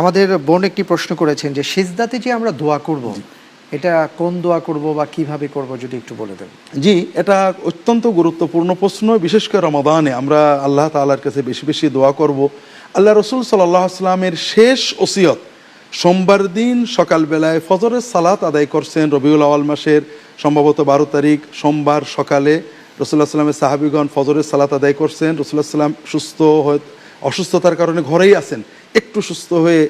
আমাদের বোন একটি প্রশ্ন করেছেন যে সিজদাতে যে আমরা দোয়া করব এটা কোন দোয়া করব বা কীভাবে করব যদি একটু বলে দেন? জি এটা অত্যন্ত গুরুত্বপূর্ণ প্রশ্ন। বিশেষ করে রমাদানে আমরা আল্লাহ তাআলার কাছে বেশি বেশি দোয়া করব। আল্লাহ রসুল সাল্লাহ আসলামের শেষ ওসিয়ত সোমবার দিন সকালবেলায় ফজরের সালাত আদায় করছেন রবিউল আওয়াল মাসের সম্ভবত বারো তারিখ সোমবার সকালে। রসুল্লাহ সাল্লামের সাহাবিগণ ফজরের সালাত আদায় করছেন। রসুল্লাহ সাল্লাম সুস্থ হয়ে অসুস্থতার কারণে ঘরেই আছেন। একটু সুস্থ হয়ে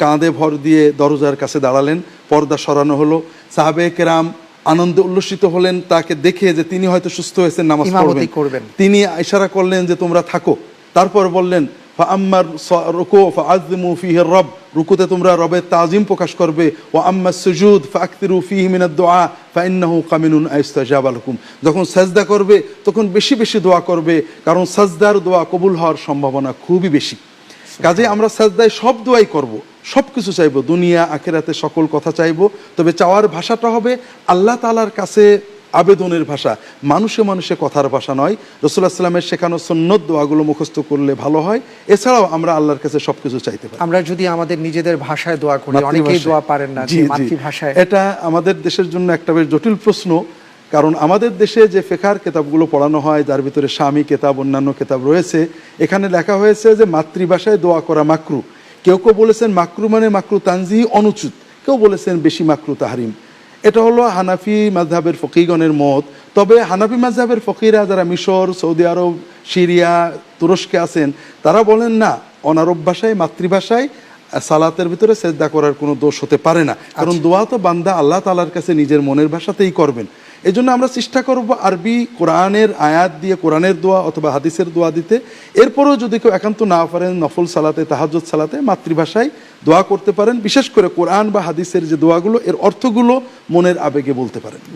কাঁধে ভর দিয়ে দরজার কাছে দাঁড়ালেন পর্দা সরানো হলো। সাহাবে কেরাম আনন্দে উল্লসিত হলেন তাকে দেখে যে তিনি হয়তো সুস্থ হয়েছেন নামাজ পড়বেন। তিনি ইশারা করলেন যে তোমরা থাকো। তারপর বললেন আম্মার রুকু ফাআযিমু ফিহি রব। রুকুতে তোমরা রবের তাজিম প্রকাশ করবে। ও আম্মা সুজুদ ফাকতিরু ফিহি মিনাদ দুআ ফাইন্নাহু কামিনুন আইস্তাজাব যখন সাজদা করবে তখন বেশি বেশি দোয়া করবে কারণ সাজদার দোয়া কবুল হওয়ার সম্ভাবনা খুবই বেশি। কাজে আমরা সাজদায় সব দোয়াই করব সব কিছু চাইব দুনিয়া আখেরাতে সকল কথা চাইব তবে চাওয়ার ভাষাটা হবে আল্লাহ তালার কাছে আবেদনের ভাষা মানুষে মানুষে কথার ভাষা নয়। রসুল্লাহ সাল্লামের শেখানো সন্ন্যত দোয়াগুলো মুখস্থ করলে ভালো হয় এছাড়াও আমরা আল্লাহর কাছে সবকিছু চাইতে পারি। আমরা যদি আমাদের নিজেদের ভাষায় দোয়া করি অনেকেই দোয়া পারেন না মাতৃভাষায়। এটা আমাদের দেশের জন্য একটা বেশ জটিল প্রশ্ন কারণ আমাদের দেশে যে ফেকার কেতাবগুলো পড়ানো হয় যার ভিতরে স্বামী কেতাব অন্যান্য কেতাব রয়েছে এখানে লেখা হয়েছে যে মাতৃভাষায় দোয়া করা মাকরু। কেউ কেউ বলেছেন মাকরু মানে মাকরু তানজিহি অনুচিত কেউ বলেছেন বেশি মাকরু তাহারিম। এটা হলো হানাফি মাযহাবের ফকিগণের মত। তবে হানাফি মাযহাবের ফকিরা যারা মিশর সৌদি আরব সিরিয়া তুরস্কে আছেন তারা বলেন না অনারব ভাষায় মাতৃভাষায় সালাতের ভিতরে সেজদা করার কোনো দোষ হতে পারে না। কারণ দোয়া তো বান্দা আল্লাহ তালার কাছে নিজের মনের ভাষাতেই করবেন। এই জন্য আমরা চেষ্টা করব আরবি কোরআনের আয়াত দিয়ে, কোরআনের দোয়া অথবা হাদিসের দোয়া দিতে। এরপরও যদি কেউ একান্ত না পারেন, নফল সালাতে তাহাজত সালাতে, মাতৃভাষায় দোয়া করতে পারেন। বিশেষ করে কোরআন বা হাদিসের যে দোয়াগুলো, এর অর্থগুলো মনের আবেগে বলতে পারেন।